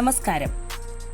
നമസ്കാരം.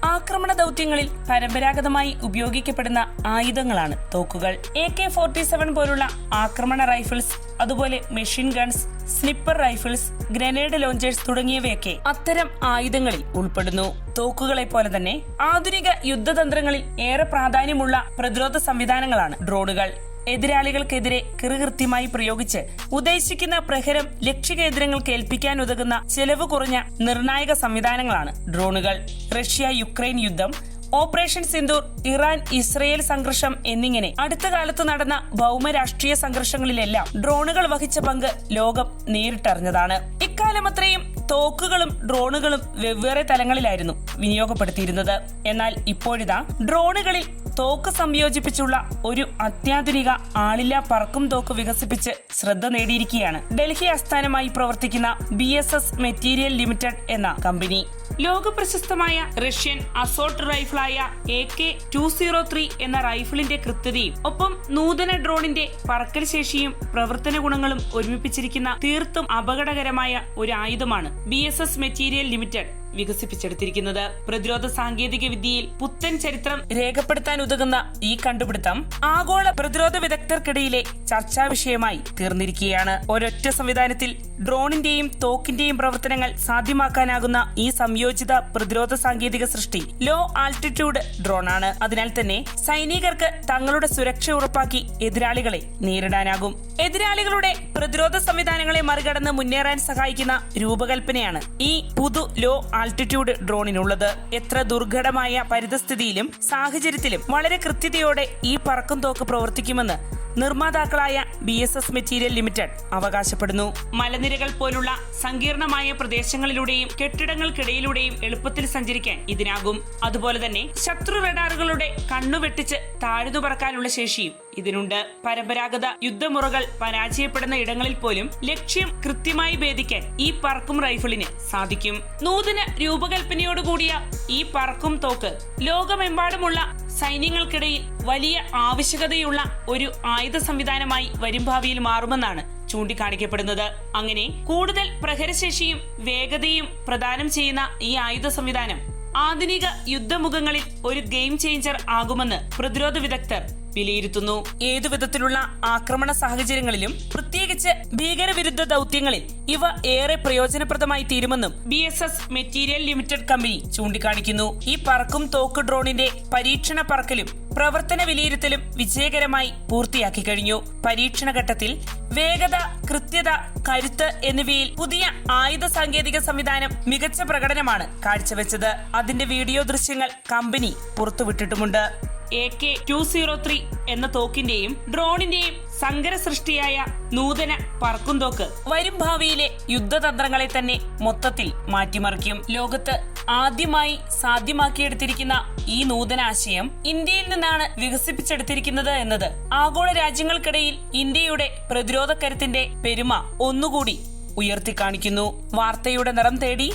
ആക്രമണ ദൗത്യങ്ങളിൽ പരമ്പരാഗതമായി ഉപയോഗിക്കപ്പെടുന്ന ആയുധങ്ങളാണ് തോക്കുകൾ. എ കെ ഫോർട്ടി സെവൻ പോലുള്ള ആക്രമണ റൈഫിൾസ് അതുപോലെ machine guns sniper rifles grenade launchers തുടങ്ങിയവയൊക്കെ അത്തരം ആയുധങ്ങളിൽ ഉൾപ്പെടുന്നു. തോക്കുകളെ പോലെ തന്നെ ആധുനിക യുദ്ധതന്ത്രങ്ങളിൽ ഏറെ പ്രാധാന്യമുള്ള പ്രതിരോധ സംവിധാനങ്ങളാണ് ഡ്രോണുകൾ. എതിരാളികൾക്കെതിരെ കൃകൃത്യമായി പ്രയോഗിച്ച് ഉദ്ദേശിക്കുന്ന പ്രഹരം ലക്ഷ്യകേന്ദ്രങ്ങൾക്ക് ഏൽപ്പിക്കാൻ ഉതകുന്ന ചെലവ് കുറഞ്ഞ നിർണായക സംവിധാനങ്ങളാണ് ഡ്രോണുകൾ റഷ്യ യുക്രൈൻ യുദ്ധം ഓപ്പറേഷൻ സിന്ദൂർ ഇറാൻ ഇസ്രയേൽ സംഘർഷം എന്നിങ്ങനെ അടുത്ത കാലത്ത് നടന്ന ഭൗമരാഷ്ട്രീയ സംഘർഷങ്ങളിലെല്ലാം ഡ്രോണുകൾ വഹിച്ച പങ്ക് ലോകം നേരിട്ടറിഞ്ഞതാണ്. ഇക്കാലമത്രയും തോക്കുകളും ഡ്രോണുകളും വെവ്വേറെ തലങ്ങളിലായിരുന്നു വിനിയോഗപ്പെടുത്തിയിരുന്നത്. എന്നാൽ ഇപ്പോഴിതാ ഡ്രോണുകളിൽ തോക്ക് സംയോജിപ്പിച്ചുള്ള ഒരു അത്യാധുനിക ആളില്ലാ പറക്കും തോക്ക് വികസിപ്പിച്ച് ശ്രദ്ധ നേടിയിരിക്കുകയാണ്. ഡൽഹി ആസ്ഥാനമായി പ്രവർത്തിക്കുന്ന B S S material limited എന്ന കമ്പനി. ലോക പ്രശസ്തമായ Russian assault റൈഫിളായ A K two zero three എന്ന റൈഫിളിന്റെ കൃത്യതയും ഒപ്പം നൂതന ഡ്രോണിന്റെ പറക്കൽ ശേഷിയും പ്രവർത്തന ഗുണങ്ങളും ഒരുമിപ്പിച്ചിരിക്കുന്ന തീർത്തും അപകടകരമായ ഒരു ആയുധമാണ് ബി മെറ്റീരിയൽ ലിമിറ്റഡ്. വികസിപ്പിച്ചെടുത്തിരിക്കുന്നത്. പ്രതിരോധ സാങ്കേതിക വിദ്യയിൽ പുത്തൻ ചരിത്രം രേഖപ്പെടുത്താൻ ഉതകുന്ന ഈ കണ്ടുപിടുത്തം ആഗോള പ്രതിരോധ വിദഗ്ധർക്കിടയിലെ ചർച്ചാ വിഷയമായി തീർന്നിരിക്കുകയാണ്. ഒരൊറ്റ സംവിധാനത്തിൽ ഡ്രോണിന്റെയും തോക്കിന്റെയും പ്രവർത്തനങ്ങൾ സാധ്യമാക്കാനാകുന്ന ഈ സംയോജിത പ്രതിരോധ സാങ്കേതിക സൃഷ്ടി ലോ ആൾട്ടിറ്റ്യൂഡ് ഡ്രോൺ ആണ് അതിനാൽ തന്നെ സൈനികർക്ക് തങ്ങളുടെ സുരക്ഷ ഉറപ്പാക്കി എതിരാളികളെ നേരിടാനാകും. എതിരാളികളുടെ പ്രതിരോധ സംവിധാനങ്ങളെ മറികടന്ന് മുന്നേറാൻ സഹായിക്കുന്ന രൂപകൽപ്പനയാണ് ഈ പുതു ലോ ആൾട്ടിറ്റ്യൂഡ് ഡ്രോണിനുള്ളത് എത്ര ദുർഘടമായ പരിതസ്ഥിതിയിലും സാഹചര്യത്തിലും വളരെ കൃത്യതയോടെ ഈ പറക്കും തോക്ക് പ്രവർത്തിക്കുമെന്ന് നിർമ്മാതാക്കളായ B S S material limited അവകാശപ്പെടുന്നു. മലനിരകൾ പോലുള്ള സങ്കീർണമായ പ്രദേശങ്ങളിലൂടെയും കെട്ടിടങ്ങൾക്കിടയിലൂടെയും എളുപ്പത്തിൽ സഞ്ചരിക്കാൻ ഇതിനാകും. അതുപോലെ തന്നെ ശത്രു റഡാറുകളുടെ കണ്ണുവെട്ടിച്ച് താഴ്ന്നു പറക്കാനുള്ള ശേഷിയും ഇതിനുണ്ട്. പരമ്പരാഗത യുദ്ധമുറകൾ പരാജയപ്പെടുന്ന ഇടങ്ങളിൽ പോലും ലക്ഷ്യം കൃത്യമായി ഭേദിക്കാൻ ഈ പറക്കും റൈഫിളിന് സാധിക്കും. നൂതന രൂപകൽപ്പനയോടുകൂടിയ ഈ പറക്കും തോക്ക് ലോകമെമ്പാടുമുള്ള സൈന്യങ്ങൾക്കിടയിൽ വലിയ ആവശ്യകതയുള്ള ഒരു ആയുധ സംവിധാനമായി വരും ഭാവിയിൽ മാറുമെന്നാണ് ചൂണ്ടിക്കാണിക്കപ്പെടുന്നത്. അങ്ങനെ കൂടുതൽ പ്രഹരശേഷിയും വേഗതയും പ്രദാനം ചെയ്യുന്ന ഈ ആയുധ സംവിധാനം ആധുനിക യുദ്ധമുഖങ്ങളിൽ ഒരു ഗെയിം ചേഞ്ചർ ആകുമെന്ന് പ്രതിരോധ വിദഗ്ധർ വിലയിരുത്തുന്നു ഏതു വിധത്തിലുള്ള ആക്രമണ സാഹചര്യങ്ങളിലും പ്രത്യേകിച്ച് ഭീകരവിരുദ്ധ ദൗത്യങ്ങളിൽ ഇവ ഏറെ പ്രയോജനപ്രദമായി തീരുമെന്നും B S S material limited company ചൂണ്ടിക്കാണിക്കുന്നു. ഈ പറക്കും തോക്ക് ഡ്രോണിന്റെ പരീക്ഷണ പറക്കലും പ്രവർത്തന വിലയിരുത്തലും വിജയകരമായി പൂർത്തിയാക്കി കഴിഞ്ഞു. പരീക്ഷണ ഘട്ടത്തിൽ വേഗത കൃത്യത കരുത്ത് എന്നിവയിൽ പുതിയ ആയുധ സാങ്കേതിക സംവിധാനം മികച്ച പ്രകടനമാണ് കാഴ്ചവെച്ചത്. അതിന്റെ വീഡിയോ ദൃശ്യങ്ങൾ company പുറത്തുവിട്ടിട്ടുമുണ്ട്. A K two zero three എന്ന തോക്കിന്റെയും ഡ്രോണിന്റെയും സങ്കര സൃഷ്ടിയായ നൂതന പറക്കും തോക്ക് വരും ഭാവിയിലെ യുദ്ധതന്ത്രങ്ങളെ തന്നെ മൊത്തത്തിൽ മാറ്റിമറിക്കും. ലോകത്ത് ആദ്യമായി സാധ്യമാക്കിയെടുത്തിരിക്കുന്ന ഈ നൂതന ആശയം ഇന്ത്യയിൽ നിന്നാണ് വികസിപ്പിച്ചെടുത്തിരിക്കുന്നത് എന്നത് ആഗോള രാജ്യങ്ങൾക്കിടയിൽ ഇന്ത്യയുടെ പ്രതിരോധ കരുത്തിന്റെ പെരുമ ഒന്നുകൂടി ഉയർത്തിക്കാണിക്കുന്നു. വാർത്തയുടെ നിറം തേടി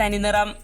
തനിനിറം.